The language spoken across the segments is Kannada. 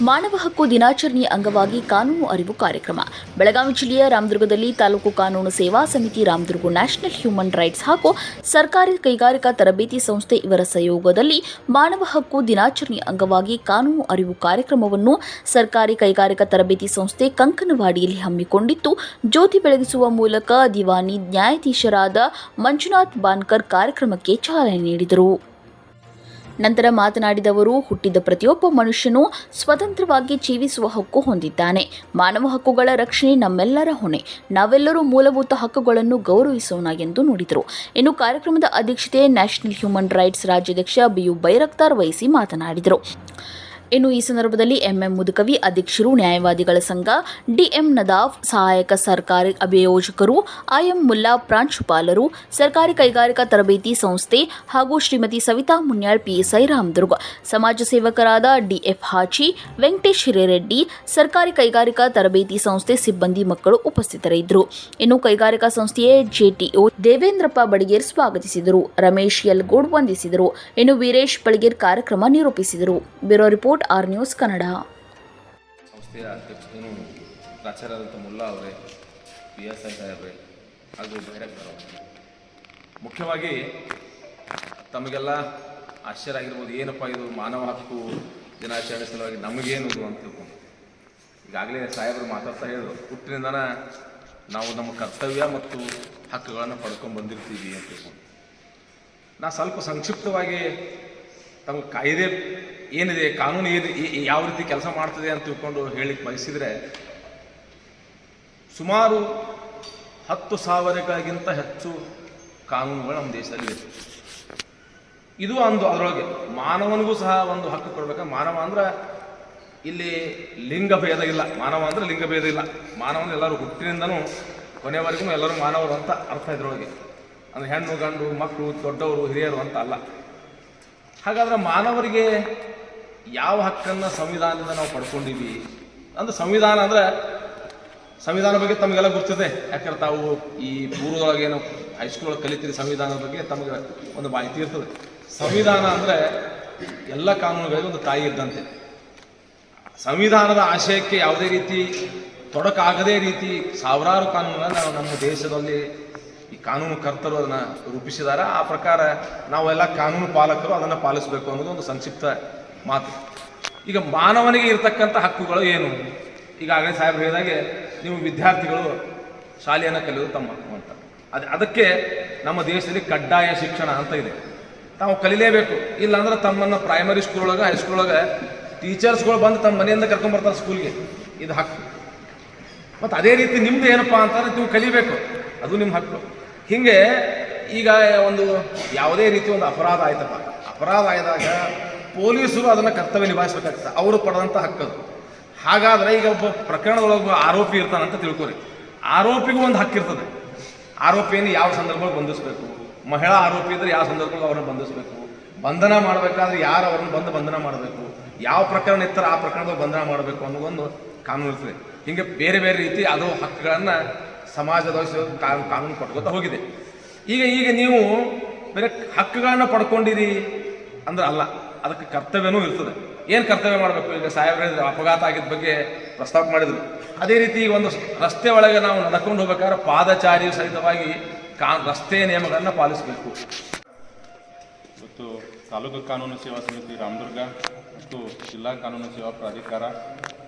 ಮಾನವ ಹಕ್ಕು ದಿನಾಚರಣೆಯ ಅಂಗವಾಗಿ ಕಾನೂನು ಅರಿವು ಕಾರ್ಯಕ್ರಮ. ಬೆಳಗಾವಿ ಜಿಲ್ಲೆಯ ರಾಮದುರ್ಗದಲ್ಲಿ ತಾಲೂಕು ಕಾನೂನು ಸೇವಾ ಸಮಿತಿ ರಾಮದುರ್ಗ ನ್ಯಾಷನಲ್ ಹ್ಯೂಮನ್ ರೈಟ್ಸ್ ಹಾಗೂ ಸರ್ಕಾರಿ ಕೈಗಾರಿಕಾ ತರಬೇತಿ ಸಂಸ್ಥೆ ಇವರ ಸಹಯೋಗದಲ್ಲಿ ಮಾನವ ಹಕ್ಕು ದಿನಾಚರಣೆಯ ಅಂಗವಾಗಿ ಕಾನೂನು ಅರಿವು ಕಾರ್ಯಕ್ರಮವನ್ನು ಸರ್ಕಾರಿ ಕೈಗಾರಿಕಾ ತರಬೇತಿ ಸಂಸ್ಥೆ ಕಂಕನವಾಡಿಯಲ್ಲಿ ಹಮ್ಮಿಕೊಂಡಿತ್ತು. ಜ್ಯೋತಿ ಬೆಳಗಿಸುವ ಮೂಲಕ ದಿವಾನಿ ನ್ಯಾಯಾಧೀಶರಾದ ಮಂಜುನಾಥ್ ಬಾನ್ಕರ್ ಕಾರ್ಯಕ್ರಮಕ್ಕೆ ಚಾಲನೆ ನೀಡಿದರು. ನಂತರ ಮಾತನಾಡಿದವರು, ಹುಟ್ಟಿದ ಪ್ರತಿಯೊಬ್ಬ ಮನುಷ್ಯನು ಸ್ವತಂತ್ರವಾಗಿ ಜೀವಿಸುವ ಹಕ್ಕು ಹೊಂದಿದ್ದಾನೆ. ಮಾನವ ಹಕ್ಕುಗಳ ರಕ್ಷಣೆ ನಮ್ಮೆಲ್ಲರ ಹೊಣೆ. ನಾವೆಲ್ಲರೂ ಮೂಲಭೂತ ಹಕ್ಕುಗಳನ್ನು ಗೌರವಿಸೋಣ ಎಂದು ನುಡಿದರು. ಇನ್ನು ಕಾರ್ಯಕ್ರಮದ ಅಧ್ಯಕ್ಷತೆ ನ್ಯಾಷನಲ್ ಹ್ಯೂಮನ್ ರೈಟ್ಸ್ ರಾಜ್ಯಾಧ್ಯಕ್ಷ ಬಿಯು ಬೈರಕ್ತಾರ್ ವಹಿಸಿ ಮಾತನಾಡಿದರು. ಇನ್ನು ಈ ಸಂದರ್ಭದಲ್ಲಿ ಎಂಎಂ ಮುದುಕವಿ, ಅಧ್ಯಕ್ಷರು, ನ್ಯಾಯವಾದಿಗಳ ಸಂಘ, ಡಿಎಂ ನದಾಫ್, ಸಹಾಯಕ ಸರ್ಕಾರಿ ಅಭಿಯೋಜಕರು, ಐಎಂ ಮುಲ್ಲಾ ಪ್ರಾಂಶುಪಾಲರು ಸರ್ಕಾರಿ ಕೈಗಾರಿಕಾ ತರಬೇತಿ ಸಂಸ್ಥೆ ಹಾಗೂ ಶ್ರೀಮತಿ ಸವಿತಾ ಮುನ್ಯಾಳ್, ಪಿಎಸ್ಐ ರಾಮದುರ್ಗ. ಸಮಾಜ ಸೇವಕರಾದ ಡಿಎಫ್ ಹಾಚಿ, ವೆಂಕಟೇಶ್ ಹಿರೇರೆಡ್ಡಿ, ಸರ್ಕಾರಿ ಕೈಗಾರಿಕಾ ತರಬೇತಿ ಸಂಸ್ಥೆ ಸಿಬ್ಬಂದಿ ಮಕ್ಕಳು ಉಪಸ್ಥಿತರಿದ್ದರು. ಇನ್ನು ಕೈಗಾರಿಕಾ ಸಂಸ್ಥೆಯ ಜೆಟಿಒ ದೇವೇಂದ್ರಪ್ಪ ಬಡಿಗೇರ್ ಸ್ವಾಗತಿಸಿದರು. ರಮೇಶ್ ಯಲ್ಗೋಡ್ ವಂದಿಸಿದರು. ಇನ್ನು ವೀರೇಶ್ ಬಳಿಗೇರ್ ಕಾರ್ಯಕ್ರಮ ನಿರೂಪಿಸಿದರು. Bureau report R news Kannada. ಸಂಸ್ಥೆಯ ಅಧ್ಯಕ್ಷರು ಪ್ರಾಚಾರ್ಯರಾದಂಥ ಮುಲ್ಲಾ ಅವರೇ ಪಿ ಎಸ್ ಐ ಸಾಹೇಬ್ರೆ ಹಾಗೂ ಅವರು. ಮುಖ್ಯವಾಗಿ ತಮಗೆಲ್ಲ ಆಶ್ಚರ್ಯ ಆಗಿರ್ಬೋದು ಏನಪ್ಪ ಇದು ಮಾನವ ಹಕ್ಕು ದಿನಾಚರಣೆ ಸಲುವಾಗಿ ನಮಗೇನು ಇದು ಅಂತ ತಿಳ್ಕೊಂಡು. ಈಗಾಗಲೇ ಸಾಹೇಬರು ಮಾತಾಡ್ತಾ ಹೇಳಿದ್ರು ಹುಟ್ಟಿನಿಂದನ ನಾವು ನಮ್ಮ ಕರ್ತವ್ಯ ಮತ್ತು ಹಕ್ಕುಗಳನ್ನು ಪಡ್ಕೊಂಡು ಬಂದಿರ್ತೀವಿ ಅಂತ ತಿಳ್ಕೊಂಡು. ನಾ ಸ್ವಲ್ಪ ಸಂಕ್ಷಿಪ್ತವಾಗಿ ತಮ್ಮ ಕಾಯ್ದೆ ಏನಿದೆ, ಕಾನೂನು ಏನು ಯಾವ ರೀತಿ ಕೆಲಸ ಮಾಡ್ತದೆ ಅಂತ ತಿಳ್ಕೊಂಡು ಹೇಳಿಕ್ಕೆ ಬಯಸಿದರೆ ಸುಮಾರು ಹತ್ತು ಸಾವಿರಗಳಿಗಿಂತ ಹೆಚ್ಚು ಕಾನೂನುಗಳು ನಮ್ಮ ದೇಶದಲ್ಲಿ ಇದೆ ಇದು ಒಂದು ಅದರೊಳಗೆ ಮಾನವನಿಗೂ ಸಹ ಒಂದು ಹಕ್ಕು ಕೊಡಬೇಕು? ಮಾನವ ಅಂದ್ರೆ ಇಲ್ಲಿ ಲಿಂಗ ಭೇದ ಇಲ್ಲ. ಮಾನವ ಅಂದ್ರೆ ಲಿಂಗ ಭೇದ ಇಲ್ಲ. ಮಾನವನ ಎಲ್ಲರೂ ಹುಟ್ಟಿನಿಂದನೂ ಕೊನೆವರೆಗೂ ಎಲ್ಲರೂ ಮಾನವರು ಅಂತ ಅರ್ಥ ಇದ್ರೊಳಗೆ. ಅಂದ್ರೆ ಹೆಣ್ಣು, ಗಂಡು, ಮಕ್ಕಳು, ದೊಡ್ಡವರು, ಹಿರಿಯರು ಅಂತ ಅಲ್ಲ. ಹಾಗಾದ್ರೆ ಮಾನವರಿಗೆ ಯಾವ ಹಕ್ಕನ್ನು ಸಂವಿಧಾನದಿಂದ ನಾವು ಪಡ್ಕೊಂಡಿದ್ವಿ? ಅಂದ್ರೆ ಸಂವಿಧಾನ ಅಂದ್ರೆ ಸಂವಿಧಾನ ಬಗ್ಗೆ ತಮಗೆಲ್ಲ ಗೊತ್ತಿದೆ ಯಾಕಂದ್ರೆ ತಾವು ಈ ಪೂರ್ವದೊಳಗೆ ಏನು ಹೈಸ್ಕೂಲ್ ಕಲಿತೀರಿ ಸಂವಿಧಾನದ ಬಗ್ಗೆ, ತಮಗೆ ಒಂದು ಮಾಹಿತಿ ಇರ್ತದೆ. ಸಂವಿಧಾನ ಅಂದ್ರೆ ಎಲ್ಲ ಕಾನೂನುಗಳಿಗೆ ಒಂದು ತಾಯಿ ಇದ್ದಂತೆ. ಸಂವಿಧಾನದ ಆಶಯಕ್ಕೆ ಯಾವುದೇ ರೀತಿ ತೊಡಕಾಗದೇ ರೀತಿ ಸಾವಿರಾರು ಕಾನೂನುಗಳನ್ನು ನಮ್ಮ ದೇಶದಲ್ಲಿ ಈ ಕಾನೂನು ಕರ್ತರು ಅದನ್ನು ರೂಪಿಸಿದ್ದಾರೆ ಆ ಪ್ರಕಾರ ನಾವೆಲ್ಲ ಕಾನೂನು ಪಾಲಕರು ಅದನ್ನು ಪಾಲಿಸಬೇಕು ಅನ್ನೋದು ಒಂದು ಸಂಕ್ಷಿಪ್ತ ಮಾತು. ಈಗ ಮಾನವನಿಗೆ ಇರತಕ್ಕಂಥ ಹಕ್ಕುಗಳು ಏನು? ಈಗಾಗಲೇ ಸಾಹೇಬ್ರು ಹೇಳಿದಾಗೆ ನೀವು ವಿದ್ಯಾರ್ಥಿಗಳು ಶಾಲೆಯನ್ನು ಕಲಿಯೋದು ತಮ್ಮ ಹಕ್ಕು ಅಂತ. ಅದು ಅದಕ್ಕೆ ನಮ್ಮ ದೇಶದಲ್ಲಿ ಕಡ್ಡಾಯ ಶಿಕ್ಷಣ ಅಂತ ಇದೆ. ತಾವು ಕಲಿಲೇಬೇಕು. ಇಲ್ಲಾಂದ್ರೆ ತಮ್ಮನ್ನು ಪ್ರೈಮರಿ ಸ್ಕೂಲ್ ಒಳಗೆ ಹೈಸ್ಕೂಲ್ ಒಳಗೆ ಟೀಚರ್ಸ್ಗಳು ಬಂದು ತಮ್ಮ ಮನೆಯಿಂದ ಕರ್ಕೊಂಡ್ಬರ್ತಾರೆ ಸ್ಕೂಲ್ಗೆ ಇದು ಹಕ್ಕು. ಮತ್ತು ಅದೇ ರೀತಿ ನಿಮ್ದು ಏನಪ್ಪಾ ಅಂತಂದ್ರೆ ನೀವು ಕಲಿಬೇಕು. ಅದು ನಿಮ್ಮ ಹಕ್ಕು. ಹಿಂಗೆ ಈಗ ಒಂದು ಯಾವುದೇ ರೀತಿ ಒಂದು ಅಪರಾಧ ಆಯ್ತಪ್ಪ. ಅಪರಾಧ ಆಯ್ದಾಗ ಪೊಲೀಸರು ಅದನ್ನು ಕರ್ತವ್ಯ ನಿಭಾಯಿಸ್ಬೇಕಾಗ್ತದೆ. ಅವರು ಪಡೆದಂಥ ಹಕ್ಕದು ಹಾಗಾದ್ರೆ ಈಗ ಒಬ್ಬ ಪ್ರಕರಣದೊಳಗೆ ಆರೋಪಿ ಇರ್ತಾನಂತ ತಿಳ್ಕೊರಿ. ಆರೋಪಿಗೂ ಒಂದು ಹಕ್ಕಿರ್ತದೆ ಆರೋಪಿಯನ್ನು ಯಾವ ಸಂದರ್ಭದಲ್ಲಿ ಬಂಧಿಸಬೇಕು? ಮಹಿಳಾ ಆರೋಪಿ ಇದ್ರೆ ಯಾವ ಸಂದರ್ಭದಲ್ಲಿ ಅವ್ರನ್ನ ಬಂಧಿಸಬೇಕು? ಬಂಧನ ಮಾಡಬೇಕಾದ್ರೆ ಯಾರು ಅವ್ರನ್ನ ಬಂದು ಬಂಧನ ಮಾಡಬೇಕು? ಯಾವ ಪ್ರಕರಣ ಇರ್ತಾರೆ ಆ ಪ್ರಕರಣದಲ್ಲಿ ಬಂಧನ ಮಾಡಬೇಕು ಅನ್ನೋದೊಂದು ಕಾನೂನು ಇರ್ತದೆ. ಹಿಂಗೆ ಬೇರೆ ಬೇರೆ ರೀತಿ ಅದು ಹಕ್ಕುಗಳನ್ನು ಸಮಾಜದೊಳಗೆ ಕಾನೂನು ಕೊಟ್ಕೋತಾ ಹೋಗಿದೆ. ಈಗ ಈಗ ನೀವು ಬೇರೆ ಹಕ್ಕುಗಳನ್ನ ಪಡ್ಕೊಂಡಿರಿ ಅಂದ್ರೆ ಅಲ್ಲ, ಅದಕ್ಕೆ ಕರ್ತವ್ಯನೂ ಇರ್ತದೆ. ಏನು ಕರ್ತವ್ಯ ಮಾಡಬೇಕು? ಈಗ ಸಾಹೇಬ್ರ ಅಪಘಾತ ಆಗಿದ್ದ ಬಗ್ಗೆ ಪ್ರಸ್ತಾಪ ಮಾಡಿದ್ರು. ಅದೇ ರೀತಿ ಒಂದು ರಸ್ತೆ ಒಳಗೆ ನಾವು ನಡ್ಕೊಂಡು ಹೋಗ್ಬೇಕಾದ್ರೆ ಪಾದಚಾರಿ ಸಹಿತವಾಗಿ ಕಾ ರಸ್ತೆ ನಿಯಮಗಳನ್ನು ಪಾಲಿಸಬೇಕು. ಇವತ್ತು ತಾಲೂಕು ಕಾನೂನು ಸೇವಾ ಸಮಿತಿ ರಾಮದುರ್ಗ ಮತ್ತು ಜಿಲ್ಲಾ ಕಾನೂನು ಸೇವಾ ಪ್ರಾಧಿಕಾರ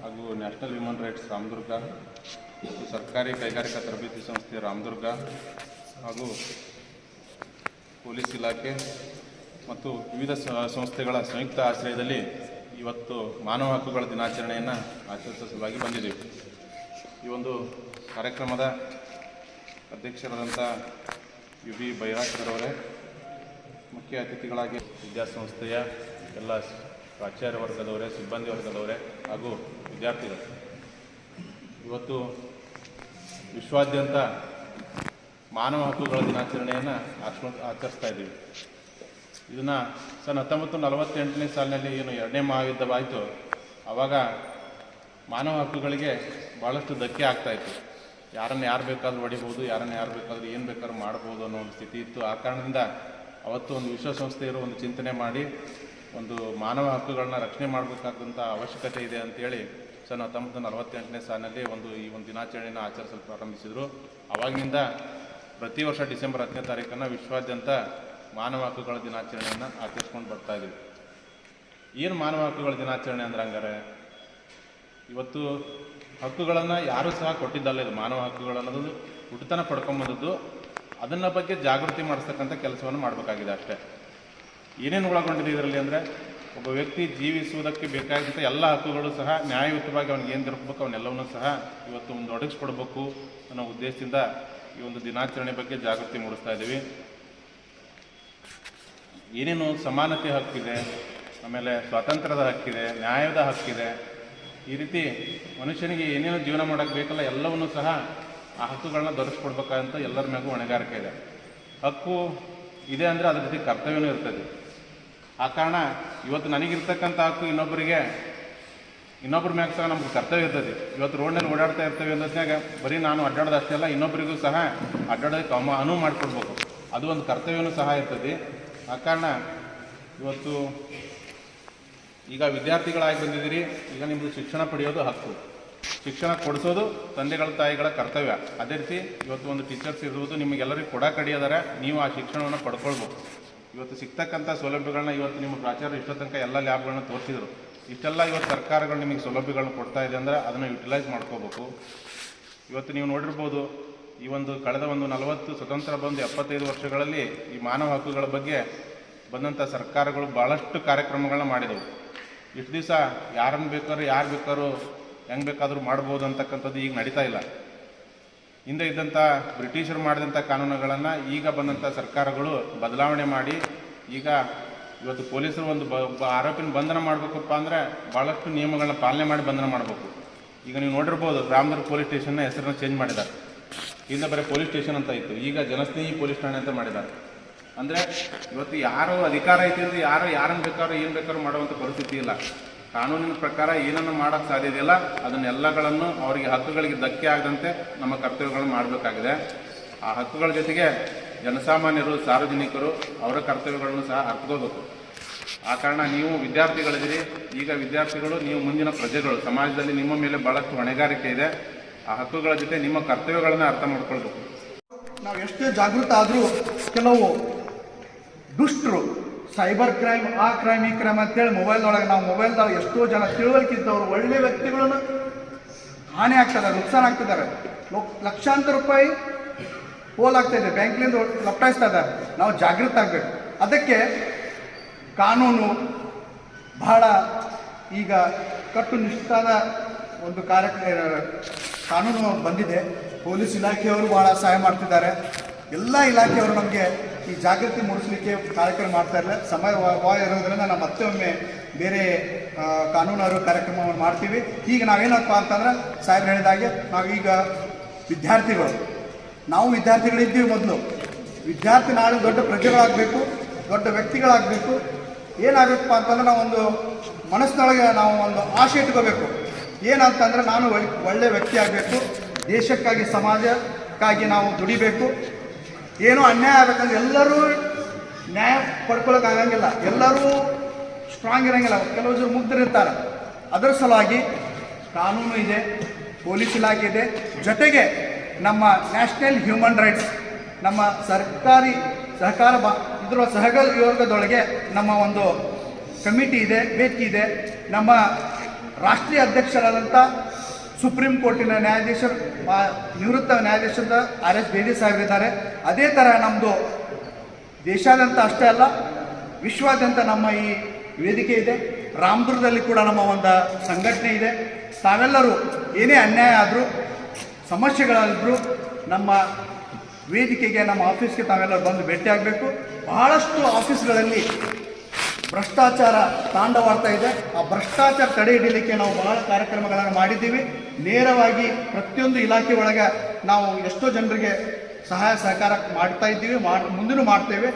ಹಾಗೂ ನ್ಯಾಷನಲ್ ಹ್ಯೂಮನ್ ರೈಟ್ಸ್ ರಾಮದುರ್ಗ ಮತ್ತು ಸರ್ಕಾರಿ ಕೈಗಾರಿಕಾ ತರಬೇತಿ ಸಂಸ್ಥೆ ರಾಮದುರ್ಗ ಹಾಗೂ ಪೊಲೀಸ್ ಇಲಾಖೆ ಮತ್ತು ವಿವಿಧ ಸಂಸ್ಥೆಗಳ ಸಂಯುಕ್ತ ಆಶ್ರಯದಲ್ಲಿ ಇವತ್ತು ಮಾನವ ಹಕ್ಕುಗಳ ದಿನಾಚರಣೆಯನ್ನು ಆಚರಿಸುವ ಸಲುವಾಗಿ ಬಂದಿದ್ದೀವಿ. ಈ ಒಂದು ಕಾರ್ಯಕ್ರಮದ ಅಧ್ಯಕ್ಷರಾದಂಥ ಯು ಬಿ ಬೈರಾಕರವರೇ ಮುಖ್ಯ ಅತಿಥಿಗಳಾಗಿ ವಿದ್ಯಾಸಂಸ್ಥೆಯ ಎಲ್ಲ ಪ್ರಾಚಾರ್ಯ ವರ್ಗದವರೇ, ಸಿಬ್ಬಂದಿ ವರ್ಗದವರೇ ಹಾಗೂ ವಿದ್ಯಾರ್ಥಿಗಳು. ಇವತ್ತು ವಿಶ್ವಾದ್ಯಂತ ಮಾನವ ಹಕ್ಕುಗಳ ದಿನಾಚರಣೆಯನ್ನು ಆಚರ ಆಚರಿಸ್ತಾ ಇದ್ದೀವಿ. ಇದನ್ನು ಸನ್ ಹತ್ತೊಂಬತ್ತು ನಲವತ್ತೆಂಟನೇ ಸಾಲಿನಲ್ಲಿ ಏನು ಎರಡನೇ ಮಹಾಯುದ್ಧವಾಯಿತು ಆವಾಗ ಮಾನವ ಹಕ್ಕುಗಳಿಗೆ ಭಾಳಷ್ಟು ಧಕ್ಕೆ ಆಗ್ತಾಯಿತ್ತು ಯಾರನ್ನು ಯಾರು ಬೇಕಾದ್ರೂ ಹೊಡಿಬೋದು, ಯಾರನ್ನು ಯಾರು ಬೇಕಾದ್ರೂ ಏನು ಬೇಕಾದ್ರೂ ಮಾಡ್ಬೋದು ಅನ್ನೋ ಒಂದು ಸ್ಥಿತಿ ಇತ್ತು. ಆ ಕಾರಣದಿಂದ ಅವತ್ತು ಒಂದು ವಿಶ್ವಸಂಸ್ಥೆಯರು ಒಂದು ಚಿಂತನೆ ಮಾಡಿ, ಒಂದು ಮಾನವ ಹಕ್ಕುಗಳನ್ನ ರಕ್ಷಣೆ ಮಾಡಬೇಕಾದಂಥ ಅವಶ್ಯಕತೆ ಇದೆ ಅಂತೇಳಿ ಸನ್ ಹತ್ತೊಂಬತ್ತು ನಲವತ್ತೆಂಟನೇ ಸಾಲಿನಲ್ಲಿ ಒಂದು ಈ ಒಂದು ದಿನಾಚರಣೆಯನ್ನು ಆಚರಿಸಲು ಪ್ರಾರಂಭಿಸಿದರು. ಅವಾಗಿನಿಂದ ಪ್ರತಿ ವರ್ಷ ಡಿಸೆಂಬರ್ ಹತ್ತನೇ ತಾರೀಕನ್ನು ವಿಶ್ವಾದ್ಯಂತ ಮಾನವ ಹಕ್ಕುಗಳ ದಿನಾಚರಣೆಯನ್ನು ಆಚರಿಸ್ಕೊಂಡು ಬರ್ತಾ ಇದ್ದೀವಿ ಏನು ಮಾನವ ಹಕ್ಕುಗಳ ದಿನಾಚರಣೆ ಅಂದ್ರೆ ಹಂಗಾರೆ? ಇವತ್ತು ಹಕ್ಕುಗಳನ್ನು ಯಾರೂ ಸಹ ಕೊಟ್ಟಿದ್ದಲ್ಲ ಇದು ಮಾನವ ಹಕ್ಕುಗಳು ಅನ್ನೋದು ಹುಟ್ಟುತನ ಪಡ್ಕೊಂಬಂದದ್ದು ಅದನ್ನ ಬಗ್ಗೆ ಜಾಗೃತಿ ಮಾಡಿಸ್ತಕ್ಕಂಥ ಕೆಲಸವನ್ನು ಮಾಡಬೇಕಾಗಿದೆ ಅಷ್ಟೇ. ಏನೇನು ಒಳಗೊಂಡಿದೆ ಇದರಲ್ಲಿ ಅಂದರೆ ಒಬ್ಬ ವ್ಯಕ್ತಿ ಜೀವಿಸುವುದಕ್ಕೆ ಬೇಕಾದಂಥ ಎಲ್ಲ ಹಕ್ಕುಗಳು ಸಹ ನ್ಯಾಯಯುತವಾಗಿ ಅವ್ನಿಗೆ ಏನು ದೊರಕಬೇಕು ಅವನ್ನೆಲ್ಲವನ್ನೂ ಸಹ ಇವತ್ತು ಒಂದು ಒದಗಿಸ್ಕೊಡ್ಬೇಕು ಅನ್ನೋ ಉದ್ದೇಶದಿಂದ ಈ ಒಂದು ದಿನಾಚರಣೆ ಬಗ್ಗೆ ಜಾಗೃತಿ ಮೂಡಿಸ್ತಾ ಇದ್ದೀವಿ. ಏನೇನು ಸಮಾನತೆ ಹಕ್ಕಿದೆ, ಆಮೇಲೆ ಸ್ವಾತಂತ್ರ್ಯದ ಹಕ್ಕಿದೆ, ನ್ಯಾಯದ ಹಕ್ಕಿದೆ, ಈ ರೀತಿ ಮನುಷ್ಯನಿಗೆ ಏನೇನು ಜೀವನ ಮಾಡೋಕ್ಕೆ ಬೇಕಲ್ಲ ಎಲ್ಲವನ್ನೂ ಸಹ ಆ ಹಕ್ಕುಗಳನ್ನ ದೊರಕಿಸ್ಕೊಡ್ಬೇಕಂತ ಎಲ್ಲರ ಮ್ಯಾಗೂ ಹೊಣೆಗಾರಿಕೆ ಇದೆ. ಹಕ್ಕು ಇದೆ ಅಂದರೆ ಅದ್ರ ಜೊತೆ ಕರ್ತವ್ಯನೂ ಇರ್ತದೆ. ಆ ಕಾರಣ ಇವತ್ತು ನನಗಿರ್ತಕ್ಕಂಥ ಹಕ್ಕು ಇನ್ನೊಬ್ಬರಿಗೆ ಇನ್ನೊಬ್ಬರ ಮ್ಯಾಗ ಸಹ ನಮ್ಗೆ ಕರ್ತವ್ಯ ಇರ್ತದೆ. ಇವತ್ತು ರೋಡ್ನಲ್ಲಿ ಓಡಾಡ್ತಾ ಇರ್ತೇವೆ ಅನ್ನೋದ್ನಾಗ ಬರೀ ನಾನು ಅಡ್ಡಾಡೋದು ಅಷ್ಟೇ ಅಲ್ಲ ಇನ್ನೊಬ್ಬರಿಗೂ ಸಹ ಅಡ್ಡಾಡೋದಕ್ಕೆ ಅಮ, ಅನುವು ಮಾಡಿಕೊಡ್ಬೇಕು ಅದು ಒಂದು ಕರ್ತವ್ಯವೂ ಸಹ ಇರ್ತದೆ. ಆ ಕಾರಣ ಇವತ್ತು ಈಗ ವಿದ್ಯಾರ್ಥಿಗಳಾಗಿ ಬಂದಿದ್ದೀರಿ, ಈಗ ನಿಮ್ಮದು ಶಿಕ್ಷಣ ಪಡೆಯೋದು ಹಕ್ಕು. ಶಿಕ್ಷಣ ಕೊಡಿಸೋದು ತಂದೆಗಳ, ತಾಯಿಗಳ ಕರ್ತವ್ಯ. ಅದೇ ರೀತಿ ಇವತ್ತು ಒಂದು ಟೀಚರ್ಸ್ ಇರುವುದು ನಿಮಗೆಲ್ಲರಿಗೂ ಕೊಡ ಕಡಿಯೋದಾರೆ ನೀವು ಆ ಶಿಕ್ಷಣವನ್ನು ಪಡ್ಕೊಳ್ಬೇಕು ಇವತ್ತು ಸಿಗ್ತಕ್ಕಂಥ ಸೌಲಭ್ಯಗಳನ್ನ ಇವತ್ತು ನಿಮ್ಮ ಪ್ರಾಚಾರ್ಯರು ಇಷ್ಟೋ ತನಕ ಎಲ್ಲ ಲ್ಯಾಬ್ಗಳನ್ನ ತೋರಿಸಿದ್ರು. ಇಷ್ಟೆಲ್ಲ ಇವತ್ತು ಸರ್ಕಾರಗಳು ನಿಮಗೆ ಸೌಲಭ್ಯಗಳನ್ನ ಕೊಡ್ತಾ ಇದೆ ಅಂದರೆ ಅದನ್ನು ಯುಟಿಲೈಸ್ ಮಾಡ್ಕೋಬೇಕು. ಇವತ್ತು ನೀವು ನೋಡಿರ್ಬೋದು, ಈ ಒಂದು ಕಳೆದ ಒಂದು ನಲವತ್ತು ಸ್ವತಂತ್ರ ಬಂದು ಎಪ್ಪತ್ತೈದು ವರ್ಷಗಳಲ್ಲಿ ಈ ಮಾನವ ಹಕ್ಕುಗಳ ಬಗ್ಗೆ ಬಂದಂಥ ಸರ್ಕಾರಗಳು ಭಾಳಷ್ಟು ಕಾರ್ಯಕ್ರಮಗಳನ್ನ ಮಾಡಿದವು. ಇಷ್ಟು ದಿವಸ ಯಾರನ್ನು ಬೇಕಾದ್ರೂ, ಯಾರು ಬೇಕಾದ್ರೂ ಹೆಂಗೆ ಬೇಕಾದರೂ ಮಾಡ್ಬೋದು ಅಂತಕ್ಕಂಥದ್ದು ಈಗ ನಡೀತಾ ಇಲ್ಲ. ಹಿಂದೆ ಇದ್ದಂಥ ಬ್ರಿಟಿಷರು ಮಾಡಿದಂಥ ಕಾನೂನುಗಳನ್ನು ಈಗ ಬಂದಂಥ ಸರ್ಕಾರಗಳು ಬದಲಾವಣೆ ಮಾಡಿ ಈಗ ಇವತ್ತು ಪೊಲೀಸರು ಒಂದು ಬ ಆರೋಪಿನ ಬಂಧನ ಮಾಡಬೇಕಪ್ಪ ಅಂದರೆ ಭಾಳಷ್ಟು ನಿಯಮಗಳನ್ನ ಪಾಲನೆ ಮಾಡಿ ಬಂಧನ ಮಾಡಬೇಕು. ಈಗ ನೀವು ನೋಡಿರ್ಬೋದು ರಾಮದುರ್ಗ ಪೊಲೀಸ್ ಸ್ಟೇಷನ್ನ ಹೆಸರನ್ನ ಚೇಂಜ್ ಮಾಡಿದ್ದಾರೆ. ಹಿಂದೆ ಬರೀ ಪೊಲೀಸ್ ಸ್ಟೇಷನ್ ಅಂತ ಇತ್ತು. ಈಗ ಜನಸ್ನೇಹಿ ಪೊಲೀಸ್ ಠಾಣೆ ಅಂತ ಮಾಡಿದ್ದಾರೆ. ಅಂದರೆ ಇವತ್ತು ಯಾರು ಅಧಿಕಾರ ಐತಿ ಅಂದರೆ ಯಾರು, ಯಾರನ್ನು ಬೇಕಾದ್ರೂ ಏನು ಬೇಕಾದ್ರೂ ಮಾಡುವಂಥ ಪರಿಸ್ಥಿತಿ ಇಲ್ಲ. ಕಾನೂನಿನ ಪ್ರಕಾರ ಏನನ್ನು ಮಾಡೋಕ್ಕೆ ಸಾಧ್ಯ ಅದನ್ನೆಲ್ಲಗಳನ್ನು ಅವರಿಗೆ ಹಕ್ಕುಗಳಿಗೆ ಧಕ್ಕೆ ಆಗದಂತೆ ನಮ್ಮ ಕರ್ತವ್ಯಗಳನ್ನು ಮಾಡಬೇಕಾಗಿದೆ. ಆ ಹಕ್ಕುಗಳ ಜೊತೆಗೆ ಜನಸಾಮಾನ್ಯರು, ಸಾರ್ವಜನಿಕರು ಅವರ ಕರ್ತವ್ಯಗಳನ್ನು ಸಹ ಅರ್ಥಗೋಬೇಕು ಆ ಕಾರಣ ನೀವು ವಿದ್ಯಾರ್ಥಿಗಳಿದ್ದೀರಿ. ಈಗ ವಿದ್ಯಾರ್ಥಿಗಳು, ನೀವು ಮುಂದಿನ ಪ್ರಜೆಗಳು. ಸಮಾಜದಲ್ಲಿ ನಿಮ್ಮ ಮೇಲೆ ಭಾಳಷ್ಟು ಹೊಣೆಗಾರಿಕೆ ಇದೆ. ಆ ಹಕ್ಕುಗಳ ಜೊತೆ ನಿಮ್ಮ ಕರ್ತವ್ಯಗಳನ್ನು ಅರ್ಥ ಮಾಡ್ಕೊಳ್ಬೇಕು. ನಾವು ಎಷ್ಟೇ ಜಾಗೃತ ಆದರೂ ಕೆಲವು ದುಷ್ಟರು ಸೈಬರ್ ಕ್ರೈಮ್, ಆ ಕ್ರೈಮ್, ಈ ಕ್ರೈಮ್ ಅಂತೇಳಿ ಮೊಬೈಲ್ದೊಳಗೆ ನಾವು ಮೊಬೈಲ್ದಾಗ ಎಷ್ಟೋ ಜನ ತಿಳುವಳಿಕಿದ್ದವರು ಒಳ್ಳೆ ವ್ಯಕ್ತಿಗಳನ್ನು ಹಾನಿ ಆಗ್ತದೆ ನುಕ್ಸಾನ್ ಆಗ್ತಿದ್ದಾರೆ. ಲಕ್ಷಾಂತರ ರೂಪಾಯಿ ಪೋಲ್ ಆಗ್ತಾ ಇದೆ ಬ್ಯಾಂಕ್ನಿಂದ ಲಪ್ಟಾಯಿಸ್ತಾ ಇದ್ದಾರೆ. ನಾವು ಜಾಗೃತ ಆಗಬೇಕು. ಅದಕ್ಕೆ ಕಾನೂನು ಬಹಳ ಈಗ ಕಟ್ಟುನಿಷ್ಠಾದ ಒಂದು ಕಾರ್ಯ ಕಾನೂನು ಬಂದಿದೆ. ಪೊಲೀಸ್ ಇಲಾಖೆಯವರು ಭಾಳ ಸಹಾಯ ಮಾಡ್ತಿದ್ದಾರೆ. ಎಲ್ಲ ಇಲಾಖೆಯವರು ನಮಗೆ ಈ ಜಾಗೃತಿ ಮೂಡಿಸಲಿಕ್ಕೆ ಕಾರ್ಯಕ್ರಮ ಮಾಡ್ತಾ ಇಲ್ಲ ಸಮಯ ಇರೋದ್ರಿಂದ ನಾವು ಮತ್ತೊಮ್ಮೆ ಬೇರೆ ಕಾನೂನಾರು ಕಾರ್ಯಕ್ರಮವನ್ನು ಮಾಡ್ತೀವಿ. ಈಗ ನಾವೇನಪ್ಪ ಅಂತಂದ್ರೆ, ಸಾಹೇಬ್ರು ಹೇಳಿದಾಗೆ ನಾವೀಗ ವಿದ್ಯಾರ್ಥಿಗಳು. ನಾವು ವಿದ್ಯಾರ್ಥಿಗಳಿದ್ದೀವಿ ಮೊದಲು. ವಿದ್ಯಾರ್ಥಿ ನಾಳೆ ದೊಡ್ಡ ಪ್ರಜೆಗಳಾಗಬೇಕು, ದೊಡ್ಡ ವ್ಯಕ್ತಿಗಳಾಗಬೇಕು. ಏನಾಗಬೇಕಪ್ಪ ಅಂತಂದ್ರೆ ನಾವು ಒಂದು ಮನಸ್ಸಿನೊಳಗೆ ನಾವು ಒಂದು ಆಶೆ ಇಟ್ಕೋಬೇಕು. ಏನಂತಂದ್ರೆ ನಾನು ಒಳ್ಳೆ ವ್ಯಕ್ತಿ ಆಗಬೇಕು. ದೇಶಕ್ಕಾಗಿ, ಸಮಾಜಕ್ಕಾಗಿ ನಾವು ದುಡಿಬೇಕು. ಏನೋ ಅನ್ಯಾಯ ಆಗಬೇಕಂದ್ರೆ ಎಲ್ಲರೂ ನ್ಯಾಯ ಪಡ್ಕೊಳ್ಳೋಕೆ ಆಗಂಗಿಲ್ಲ ಎಲ್ಲರೂ ಸ್ಟ್ರಾಂಗ್ ಇರಂಗಿಲ್ಲ. ಕೆಲವು ಜನ ಮುಗ್ಧರಿರ್ತಾರೆ. ಅದರ ಸಲುವಾಗಿ ಕಾನೂನು ಇದೆ, ಪೊಲೀಸ್ ಇಲಾಖೆ ಇದೆ. ಜೊತೆಗೆ ನಮ್ಮ ನ್ಯಾಷನಲ್ ಹ್ಯೂಮನ್ ರೈಟ್ಸ್ ನಮ್ಮ ಸರ್ಕಾರಿ ಸಹಕಾರ ಬಾ, ಇದರ ಸಹಯೋಗದೊಳಗೆ ನಮ್ಮ ಒಂದು ಕಮಿಟಿ ಇದೆ, ವೇದಿಕೆ ಇದೆ. ನಮ್ಮ ರಾಷ್ಟ್ರೀಯ ಅಧ್ಯಕ್ಷರಾದಂಥ ಸುಪ್ರೀಂ ಕೋರ್ಟಿನ ನ್ಯಾಯಾಧೀಶ ನಿವೃತ್ತ ನ್ಯಾಯಾಧೀಶದ ಆರ್ ಎಸ್ ಬೇದಿ ಸಾಹೇಬರಿದ್ದಾರೆ. ಅದೇ ಥರ ನಮ್ಮದು ದೇಶಾದ್ಯಂತ ಅಷ್ಟೇ ಅಲ್ಲ, ವಿಶ್ವಾದ್ಯಂತ ನಮ್ಮ ಈ ವೇದಿಕೆ ಇದೆ. ರಾಮದುರ್ಗದಲ್ಲಿ ಕೂಡ ನಮ್ಮ ಒಂದು ಸಂಘಟನೆ ಇದೆ. ತಾವೆಲ್ಲರೂ ಏನೇ ಅನ್ಯಾಯ ಆದರೂ, ಸಮಸ್ಯೆಗಳಾದರೂ ನಮ್ಮ ವೇದಿಕೆಗೆ, ನಮ್ಮ ಆಫೀಸ್ಗೆ ತಾವೆಲ್ಲರೂ ಬಂದು ಭೇಟಿಯಾಗಬೇಕು ಬಹಳಷ್ಟು ಆಫೀಸ್ಗಳಲ್ಲಿ ಭ್ರಷ್ಟಾಚಾರ ತಾಂಡವಾಡ್ತಾ ಇದೆ. ಆ ಭ್ರಷ್ಟಾಚಾರ ತಡೆ ಹಿಡಿಯಲಿಕ್ಕೆ ನಾವು ಬಹಳ ಕಾರ್ಯಕ್ರಮಗಳನ್ನು ಮಾಡಿದ್ದೀವಿ. ನೇರವಾಗಿ ಪ್ರತಿಯೊಂದು ಇಲಾಖೆ ಒಳಗೆ ನಾವು ಎಷ್ಟೋ ಜನರಿಗೆ ಸಹಾಯ ಸಹಕಾರ ಮಾಡ್ತಾ ಇದ್ದೀವಿ. ಮಾಡಿ, ಮುಂದಿನೂ ಮಾಡ್ತೇವೆ.